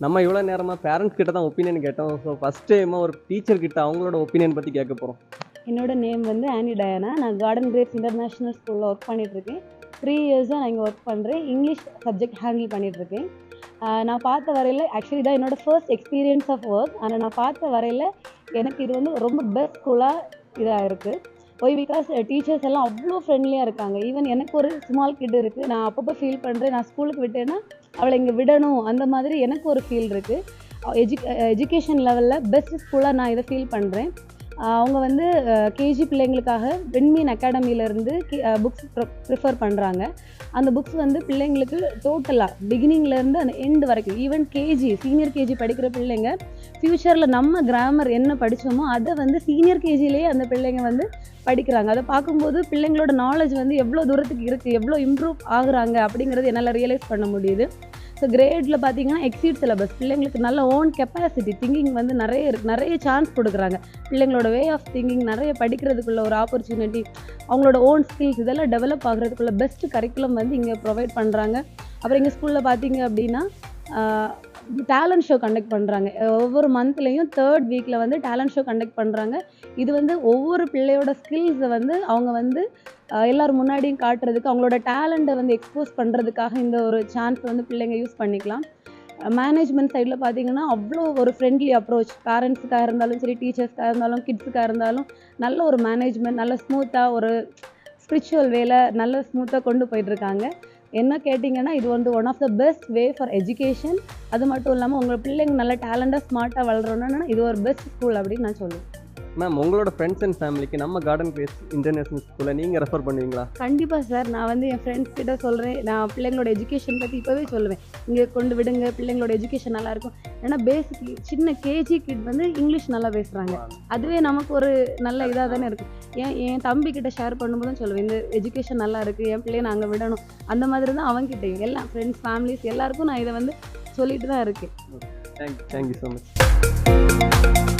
நம்ம இவ்வளோ நேரமாக பேரண்ட்ஸ் கிட்ட தான் ஒப்பீனியன் கேட்டோம். ஸோ ஃபஸ்ட் டைமாக ஒரு டீச்சர் கிட்ட அவங்களோட ஒப்பீனியன் பற்றி கேட்க போகிறோம் என்னோட நேம் வந்து ஆனி டயானா. நான் கார்டன் கிரேட்ஸ் இன்டர்நேஷ்னல் ஸ்கூலில் ஒர்க் பண்ணிகிட்ருக்கேன் த்ரீ இயர்ஸாக நான் இங்கே ஒர்க் பண்ணுறேன் இங்கிலீஷ் சப்ஜெக்ட் ஹேண்டில் பண்ணிகிட்ருக்கேன் நான் பார்த்த வரையில் ஆக்சுவலி தான் என்னோட ஃபர்ஸ்ட் எக்ஸ்பீரியன்ஸ் ஆஃப் ஒர்க் ஆனால் நான் பார்த்த வரையில் எனக்கு இது வந்து ரொம்ப பெஸ்ட் ஸ்கூலாக இதாக இருக்குது ஒய் பிகாஸ் டீச்சர்ஸ் எல்லாம் அவ்வளோ ஃப்ரெண்ட்லியாக இருக்காங்க. ஈவன் எனக்கு ஒரு ஸ்மால் கிட் இருக்குது நான் அப்பப்போ ஃபீல் பண்ணுறேன் நான் ஸ்கூலுக்கு விட்டேன்னா அவளை இங்கே விடணும். அந்த மாதிரி எனக்கு ஒரு ஃபீல் இருக்குது எஜு எஜுகேஷன் லெவலில் பெஸ்ட் ஸ்கூலாக நான் இதை ஃபீல் பண்ணுறேன் uh, அவங்க வந்து uh, கேஜி பிள்ளைங்களுக்காக விண்மீன் அகாடமியிலேருந்து புக்ஸ் ப்ரிஃபர் பண்ணுறாங்க அந்த புக்ஸ் வந்து பிள்ளைங்களுக்கு டோட்டலாக பிகினிங்லேருந்து அந்த எண்டு வரைக்கும் ஈவன் கேஜி சீனியர் கேஜி படிக்கிற பிள்ளைங்க ஃப்யூச்சரில் நம்ம கிராமர் என்ன படித்தோமோ அதை வந்து சீனியர் கேஜிலேயே அந்த பிள்ளைங்க வந்து படிக்கிறாங்க. அதை பார்க்கும்போது பிள்ளைங்களோட நாலேஜ் வந்து எவ்வளோ தூரத்துக்கு இருக்குது எவ்வளோ இம்ப்ரூவ் ஆகுறாங்க அப்படிங்கிறது என்னால் ரியலைஸ் பண்ண முடியுது. ஸோ கிரேடில் பார்த்தீங்கன்னா எக்ஸீட் சிலபஸ் பிள்ளைங்களுக்கு நல்ல ஓன் கெப்பாசிட்டி திங்கிங் வந்து நிறைய இருக்குது நிறைய சான்ஸ் கொடுக்குறாங்க. பிள்ளைங்களோட வே ஆஃப் திங்கிங் நிறைய படிக்கிறதுக்குள்ள ஒரு ஆப்பர்ச்சுனிட்டி அவங்களோட ஓன் ஸ்கில்ஸ் இதெல்லாம் டெவலப் ஆகிறதுக்குள்ள பெஸ்ட் கரிக்குலம் வந்து இங்கே ப்ரொவைட் பண்ணுறாங்க அப்புறம் எங்கள் ஸ்கூலில் பார்த்தீங்க அப்படின்னா டேலண்ட் ஷோ கண்டக்ட் பண்ணுறாங்க ஒவ்வொரு மந்த்லேயும் தேர்ட் வீக்கில் வந்து டேலண்ட் ஷோ கண்டக்ட் பண்ணுறாங்க இது வந்து ஒவ்வொரு பிள்ளையோட ஸ்கில்ஸை வந்து அவங்க வந்து எல்லோரும் எல்லார் முன்னாடியும் காட்டுறதுக்கு அவங்களோட டேலண்ட்டை வந்து எக்ஸ்போஸ் பண்ணுறதுக்காக இந்த ஒரு சான்ஸ் வந்து பிள்ளைங்க யூஸ் பண்ணிக்கலாம். மேனேஜ்மெண்ட் சைடில் பார்த்தீங்கன்னா அவ்வளோ ஒரு ஃப்ரெண்ட்லி அப்ரோச் பேரண்ட்ஸுக்காக இருந்தாலும் சரி டீச்சர்ஸ்க்காக இருந்தாலும் கிட்ஸுக்காக இருந்தாலும் நல்ல ஒரு மேனேஜ்மெண்ட் நல்ல ஸ்மூத்தாக ஒரு ஸ்பிரிச்சுவல் வேலை நல்ல ஸ்மூத்தாக கொண்டு போயிட்டுருக்காங்க என்ன கேட்டிங்கன்னா இது வந்து one of the best way for education அது மட்டும் இல்லாமல் உங்கள் பிள்ளைங்க நல்ல டேலண்டாக ஸ்மார்ட்டாக வளரணும்னா இது ஒரு பெஸ்ட் ஸ்கூல் அப்படின்னு நான் சொல்லுவேன். மேம் உங்களோட ஃப்ரெண்ட்ஸ் அண்ட் ஃபேமிலிக்கு நம்ம கார்டன் கிரேஸ் இன்டர்நேஷனல் ஸ்கூலை நீங்கள் ரெஃபர் பண்ணுவீங்களா? கண்டிப்பாக சார் நான் வந்து என் ஃப்ரெண்ட்ஸ் கிட்ட சொல்கிறேன் நான் பிள்ளைங்களோட எஜுகேஷன் பற்றி இப்போவே சொல்லுவேன். இங்கே கொண்டு விடுங்க பிள்ளைங்களோட எஜுகேஷன் நல்லாயிருக்கும் ஏன்னா பேசிக் சின்ன கேஜி கிட் வந்து இங்கிலீஷ் நல்லா பேசுகிறாங்க அதுவே நமக்கு ஒரு நல்ல இதாக தானே இருக்கும் ஏன் என் தம்பி கிட்ட ஷேர் பண்ணும்போதும் சொல்லுவேன் இந்த எஜுகேஷன் நல்லா இருக்குது என் பிள்ளைய அங்கே விடணும். அந்த மாதிரி தான் அவன்கிட்டயும் எல்லாம் ஃப்ரெண்ட்ஸ் ஃபேமிலிஸ் எல்லாருக்கும் நான் இதை வந்து சொல்லிட்டு தான் இருக்கேன். Thank thank you so much